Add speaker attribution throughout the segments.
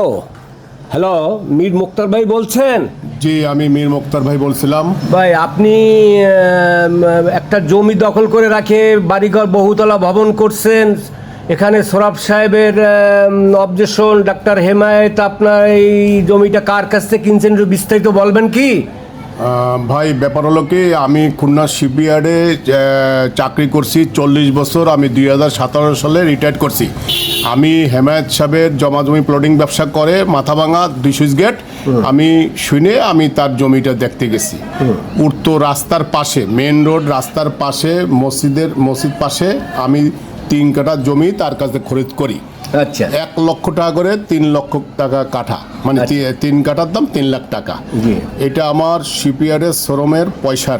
Speaker 1: Hello hello Mir মুক্তার ভাই বলছেন?
Speaker 2: জি আমি মীর মুক্তার ভাই বলছিলাম।
Speaker 1: ভাই আপনি একটা জমি দখল করে রাখে বাড়িঘর বহুতলা ভবন করছেন। এখানে সরাব সাহেবের অবজেশন ডাক্তার হেমায়েত আপনার এই জমিটা কার কাছ থেকে কিনছেন বিস্তারিত বলবেন কি?
Speaker 2: ভাই ব্যাপার হলো কি আমি খুলনা শিপইয়ার্ডে চাকরি করছি চল্লিশ বছর আমি দুই হাজার সতেরো সালে রিটায়ার করছি। আমি হেমায়ত সাহেবের জমা জমি প্লটিং ব্যবসা করে মাথাভাঙা দুই সুইচ গেট আমি শুনে আমি তার জমিটা দেখতে গেছি। উঠতো রাস্তার পাশে মেন রোড রাস্তার পাশে মসজিদের মসজিদ পাশে আমি তিন কাঠা জমি তার কাছে খরিদ করি।
Speaker 1: আচ্ছা।
Speaker 2: এক লক্ষ টাকা করে তিন লক্ষ টাকা কাঠা। মানে তি- তিন কাঠার দাম তিন লাখ টাকা। এটা আমার শিপইয়ার্ডের শ্রমের পয়সার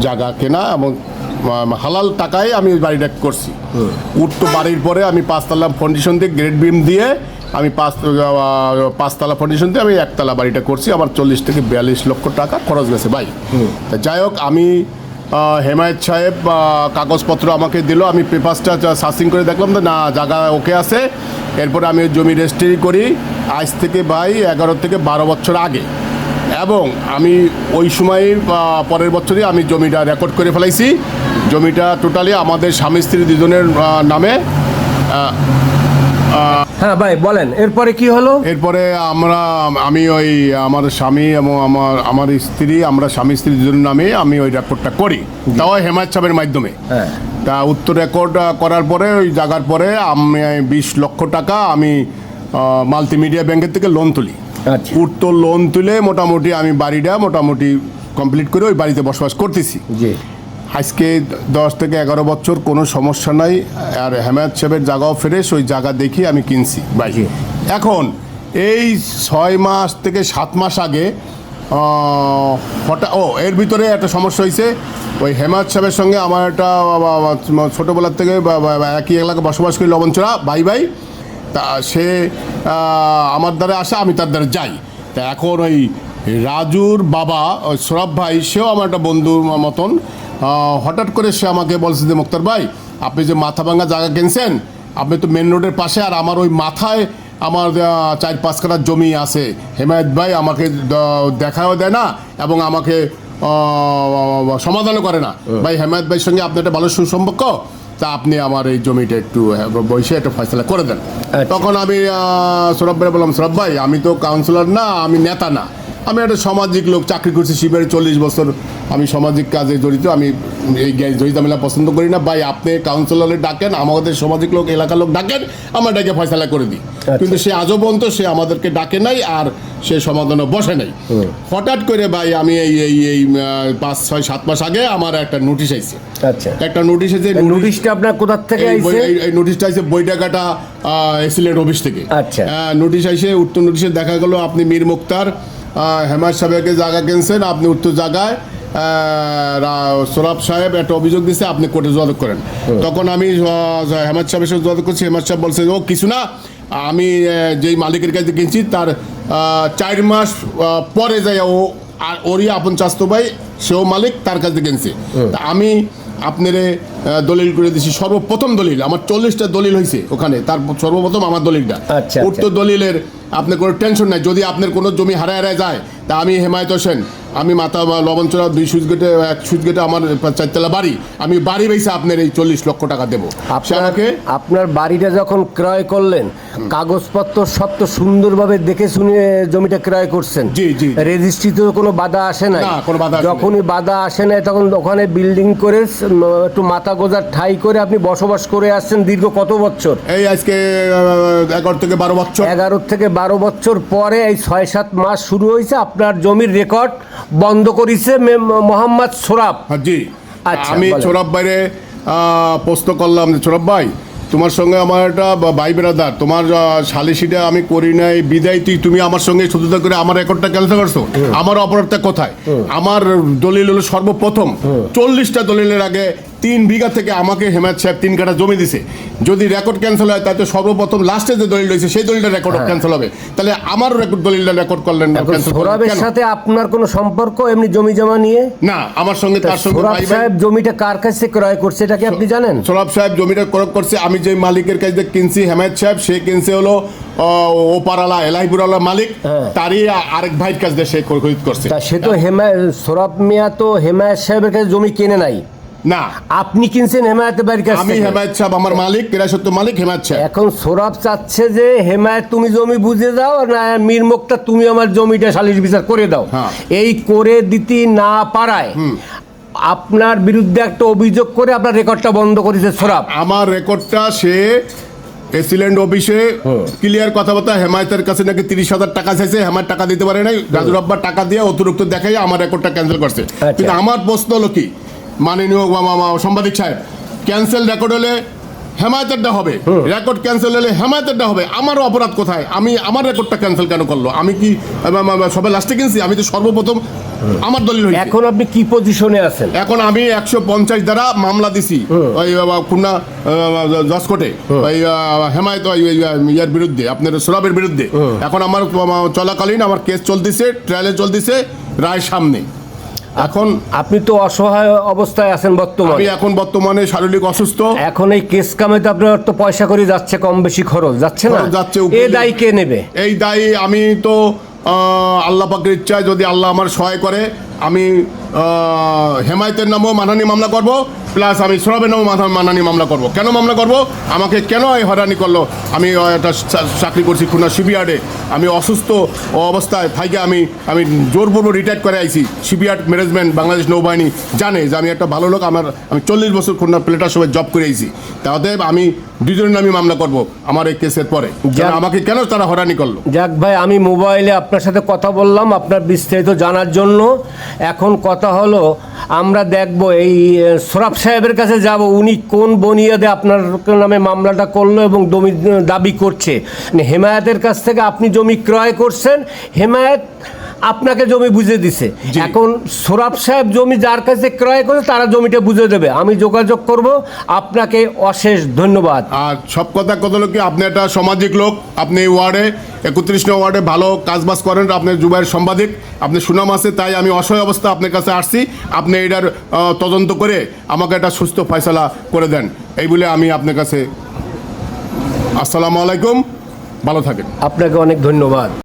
Speaker 2: জায়গা কেনা এবং হালাল টাকায় আমি বাড়িটা করছি। উঠতো বাড়ির পরে আমি পাঁচতলা ফাউন্ডেশন দিয়ে গ্রেড বিম দিয়ে আমি পাঁচ পাঁচতলা ফাউন্ডেশন দিয়ে আমি একতলা বাড়িটা করছি। আমার চল্লিশ থেকে বিয়াল্লিশ লক্ষ টাকা খরচ গেছে ভাই। যাই হোক আমি হেমায়ত সাহেব কাগজপত্র আমাকে দিল। আমি পেপারসটা সার্চিং করে দেখলাম তো না, জায়গা ওকে আছে। এরপরে আমি জমি রেজিস্ট্রি করি আজ থেকে ভাই এগারো থেকে বারো বছর আগে। এবং আমি ওই সময় পরের বছরই আমি জমিটা রেকর্ড করে ফেলাইছি। জমিটা টোটালি আমাদের স্বামী স্ত্রী দুজনের নামে
Speaker 1: হ্যাঁ ভাই বলেন এরপরে কি হলো?
Speaker 2: এরপরে আমরা আমি ওই আমার স্বামী এবং আমার আমার স্ত্রী আমরা স্বামী স্ত্রী দুজনের নামে আমি ওই রেকর্ডটা করি। তাও হেমায়ত সাহেবের মাধ্যমে।
Speaker 1: হ্যাঁ।
Speaker 2: তা উত্তর রেকর্ড করার পরে ওই জায়গার পরে আমি বিশ লক্ষ টাকা আমি মাল্টিমিডিয়া ব্যাংকের থেকে লোন তুলি।
Speaker 1: আচ্ছা।
Speaker 2: উত্তর লোন তুলে মোটামুটি আমি বাড়িটা মোটামুটি কমপ্লিট করে ওই বাড়িতে বসবাস করতেছি।
Speaker 1: জি।
Speaker 2: আজকে দশ থেকে এগারো বছর কোনো সমস্যা নাই, আর হেমায়ত সাহেবের জায়গাও ফ্রেশ, ওই জায়গা দেখি আমি কিনছি ভাই এখন এই ছয় মাস থেকে সাত মাস আগে হঠাৎ ও, এর ভিতরে একটা সমস্যা হয়েছে ওই হেমায়ত সাহেবের সঙ্গে আমার একটা ছোটোবেলার থেকে একই এলাকায় বসবাস করি লবণচড়া ভাই ভাই, তা সে আমার দ্বারা আসে, আমি তার দ্বারা যাই। তা এখন ওই রাজুর বাবা, ওই সৌরভ ভাই, সেও আমার একটা বন্ধুর মতন হঠাৎ করে সে আমাকে বলছে যে মুক্তার ভাই আপনি যে মাথা ভাঙা জায়গা কিনছেন আপনি তো মেন রোডের পাশে আর আমার ওই মাথায় আমার চার পাঁচ কাঠা জমি আছে। হেমায়ত ভাই আমাকে দেখাও দেয় না এবং আমাকে সমাধানও করে না। ভাই হেমায়ত ভাইয়ের সঙ্গে আপনার একটা ভালো সুসম্পর্ক? তা আপনি আমার এই জমিটা একটু বসে একটা ফয়সলা করে দেন।
Speaker 1: আচ্ছা।
Speaker 2: তখন আমি সৌরভ ভাই বললাম সৌরভ ভাই আমি তো কাউন্সিলর না আমি নেতা না। আমি একটা সামাজিক লোক চাকরি করছি শিবের চল্লিশ বছর। আমি সামাজিক কাজে জড়িত আমি এই গে- জড়িত মেলা পছন্দ করি না। ভাই আপনি কাউন্সিলরে ডাকেন আমাদের সামাজিক লোক এলাকার লোক ডাকেন আমরা ডাকে ফয়সলা করে দিই। কিন্তু সে আজও পর্যন্ত সে আমাদেরকে ডাকে নাই আর সে সমাধানও বসে নাই। হঠাৎ করে ভাই আমি এই এই এই পাঁচ ছয় সাত মাস আগে আমার একটা নোটিশ আইছে।
Speaker 1: আচ্ছা।
Speaker 2: একটা নোটিশ আছে
Speaker 1: নোটিশটা আপনার কোথার থেকে
Speaker 2: এই
Speaker 1: আইছে?
Speaker 2: নোটিশটা আছে বইটাকাটা এক্সিলেন্ট অফিস থেকে।
Speaker 1: আচ্ছা।
Speaker 2: নোটিশ আইসে উত্তর নোটিশে দেখা গেল আপনি মীর মুক্তার হেমায়ত সাহেবকে জায়গা কিনছেন আপনি উত্তর জায়গায় সোরাব সাহেব একটা অভিযোগ দিছে আপনি কোর্টে যোগাযোগ করেন। তখন আমি হেমায়ত সাহেবের সাথে যোগাযোগ করছি হেমায়ত সাহেব বলছে ও কিছু না আমি যেই মালিকের কাছে কিনছি তার চার মাস পরে যাই ও আর ওরই আপন চাস্তো ভাই সেও মালিক তার কাছে কিনছে। আমি আপনারে দলিল করে দিছি। সর্বপ্রথম দলিল আমার চল্লিশটা দলিল হয়েছে ওখানে। তার সর্বপ্রথম আমার দলিলটা।
Speaker 1: উত্তর
Speaker 2: উক্ত দলিলের আপনার কোনো টেনশন নাই। যদি আপনার কোনো জমি হারায় হারায় যায় তা আমি হেমায়ত হোসেন আমি মাথা লবণচড়া দুই সুইচ গেটে এক সুইচ গেটে আমার চারতলা বাড়ি। আমি বাড়ি বেসে আপনার এই চল্লিশ লক্ষ টাকা দেবো। আপনাকে
Speaker 1: আপনার বাড়িটা যখন ক্রয় করলেন কাগজপত্র সব তো সুন্দরভাবে দেখে শুনে জমিটা ক্রয় করছেন।
Speaker 2: জি, জি।
Speaker 1: রেজিস্ট্রিতে কোনো বাধা আসে না
Speaker 2: না, কোনো বাধা
Speaker 1: যখনই বাধা আসে না তখন ওখানে বিল্ডিং করে একটু মাথা গোজার ঠাই করে আপনি বসবাস করে আসছেন দীর্ঘ কত বছর?
Speaker 2: এই আজকে এগারো থেকে বারো বছর।
Speaker 1: এগারো থেকে বারো বছর পরে এই ছয় সাত মাস শুরু হয়েছে আপনার জমির রেকর্ড। বন্ধ করেছে মোহাম্মদ সোরাব।
Speaker 2: হ্যাঁ, জি।
Speaker 1: আচ্ছা,
Speaker 2: আমি সোরাফ বাইরে প্রশ্ন করলাম যে চোরাব ভাই তোমার সঙ্গে আমার একটা ভাই ব্রাদার তোমার সালিসিটা আমি করি নাই বিদায় তুই তুমি আমার সঙ্গে শুধুতা করে আমার রেকর্ডটা ক্যান্সেল করছ আমার অপরাধটা কোথায়? আমার দলিল হলো সর্বপ্রথম চল্লিশটা দলিলের আগে তিন বিঘা থেকে আমাকে হেমায়ত সাহেব তিন কাঠা জমি দিছে। যদি রেকর্ড ক্যান্সেল হয় তাহলে সর্বপ্রথম লাস্টে যে দলিল রয়েছে সেই দলিলটা রেকর্ড ক্যান্সেল হবে। তাহলে আমার রেকর্ড দলিলটা রেকর্ড করলেন না
Speaker 1: সোরাবের সাথে আপনার কোনো সম্পর্ক এমনি জমি জমা নিয়ে?
Speaker 2: না আমার সঙ্গে তার সঙ্গে
Speaker 1: সোরাব সাহেব জমিটা কার কাছে ক্রয় করছে এটা কি আপনি জানেন?
Speaker 2: সৌরভ সাহেব জমিটা ক্রয় করছে আমি যে মালিকের কাছে কিনছি হেমায়ত সাহেব সে কিনছে হলো ওপারালা এলাহিপুরালা মালিক।
Speaker 1: হ্যাঁ।
Speaker 2: তারই আরেক ভাইয়ের কাছ সে খরিদ করছে।
Speaker 1: সে তো হেমায় সোরাব মিয়া তো হেমায়ত সাহেবের কাছে জমি কিনে নাই।
Speaker 2: না।
Speaker 1: আপনি কিনছেন হেমায়তের বাড়ির কাছ
Speaker 2: আমি হেমায়ত সাহেব আমার মালিক কেরাসত্য মালিক হেমায়ত সাহেব।
Speaker 1: এখন সোরাব চাচ্ছে যে হেমায়ত তুমি জমি বুঝে দাও না মীর মুক্তা তুমি আমার জমিটা সালিশ বিচার করে দাও।
Speaker 2: হ্যাঁ।
Speaker 1: এই করে দিতে না পারায় আপনার বিরুদ্ধে একটা অভিযোগ করে আপনার রেকর্ডটা বন্ধ করেছে সোরাব
Speaker 2: আমার রেকর্ডটা সে এসিল্যান্ড অফিসে ক্লিয়ার কথাবার্তা হেমায়তের কাছে নাকি তিরিশ হাজার টাকা চাইছে হেমায়ত টাকা দিতে পারে নাই। রাজুর আব্বার টাকা দিয়ে অতিরিক্ত দেখাই আমার রেকর্ডটা ক্যান্সেল করছে।
Speaker 1: আচ্ছা।
Speaker 2: কিন্তু আমার প্রশ্ন হলো কি? মাননীয় সাংবাদিক সাহেব ক্যান্সেল রেকর্ড হলে হেমায়তেরটা হবে। রেকর্ড ক্যান্সেল হলে হেমায়তেরটা হবে। আমারও অপরাধ কোথায়? আমি আমার রেকর্ডটা ক্যান্সেল কেন করল? আমি কি সবাই লাস্টে কিনছি? আমি তো সর্বপ্রথম আমার দলিল
Speaker 1: এখন আপনি কি পজিশনে আছেন?
Speaker 2: এখন আমি একশো পঞ্চাশ দ্বারা মামলা দিছি। ওই খুলনা জসকোটে ওই হেমায়ত ইয়ার বিরুদ্ধে আপনার সোরাবের বিরুদ্ধে। এখন আমার চলাকালীন আমার কেস চলতেছে ট্রায়ালে চলতেছে রায় সামনে। এখন
Speaker 1: আপনি তো অসহায় অবস্থায় আছেন বর্তমানে।
Speaker 2: আমি এখন বর্তমানে শারীরিক অসুস্থ।
Speaker 1: এখন এই কেস কামে তো আপনার তো পয়সা করে যাচ্ছে কম বেশি খরচ। যাচ্ছে না?
Speaker 2: যাচ্ছে, এই
Speaker 1: দায় কে নেবে?
Speaker 2: এই দায় আমি তো আহ, আল্লাহ পাকের ইচ্ছায় যদি আল্লাহ আমার সহায় করে আমি হেমায়তের নামও মানহানি মামলা করব প্লাস আমি সরবের নামও মানহানি মামলা করব। কেন মামলা করব? আমাকে কেন এই হয়রানি করল? আমি একটা চাকরি করছি খুলনা শিবিয়ার্ডে আমি অসুস্থ অবস্থায় থাইকে আমি আমি জোরপূর্বক রিটায়ার করে আইছি। শিবিয়ার্ড ম্যানেজমেন্ট বাংলাদেশ নৌবাহিনী জানে যে আমি একটা ভালো লোক। আমার আমি চল্লিশ বছর খুলনা প্লেটার সবাই জব করে আইছি। তাতে আমি দুজনের নামে মামলা করব আমার এই কেসের পরে। আমাকে কেন তারা হয়রানি করল?
Speaker 1: যাক ভাই আমি মোবাইলে আপনার সাথে কথা বললাম আপনার বিস্তারিত জানার জন্য। এখন কথা হলো, আমরা দেখব এই সরাফ সাহেবের কাছে যাব, উনি কোন বনিয়াদে আপনার নামে মামলাটা করল এবং জমি, দাবি করছে। হেমায়াতের হেমায়েতের কাছ থেকে আপনি জমি ক্রয় করছেন, হেমায়েত আপনাকে জমি বুঝে দিছে। এখন সোরাব সাহেব জমি যার কাছে ক্রয় করে তারা জমিটা বুঝে দেবে। আমি যোগাযোগ করব। আপনাকে অশেষ ধন্যবাদ।
Speaker 2: আর সব কথা কত লোক আপনি একটা সামাজিক লোক আপনি এই ওয়ার্ডে একত্রিশ নং ওয়ার্ডে ভালো কাজবাজ করেন আপনি জুবাইয়ের সাংবাদিক আপনি সুনাম আছে তাই আমি অসহায় অবস্থা আপনার কাছে আসছি। আপনি এটার তদন্ত করে আমাকে একটা সুস্থ ফয়সলা করে দেন। এই বলে আমি আপনার কাছে আসসালামু আলাইকুম। ভালো থাকেন।
Speaker 1: আপনাকে অনেক ধন্যবাদ।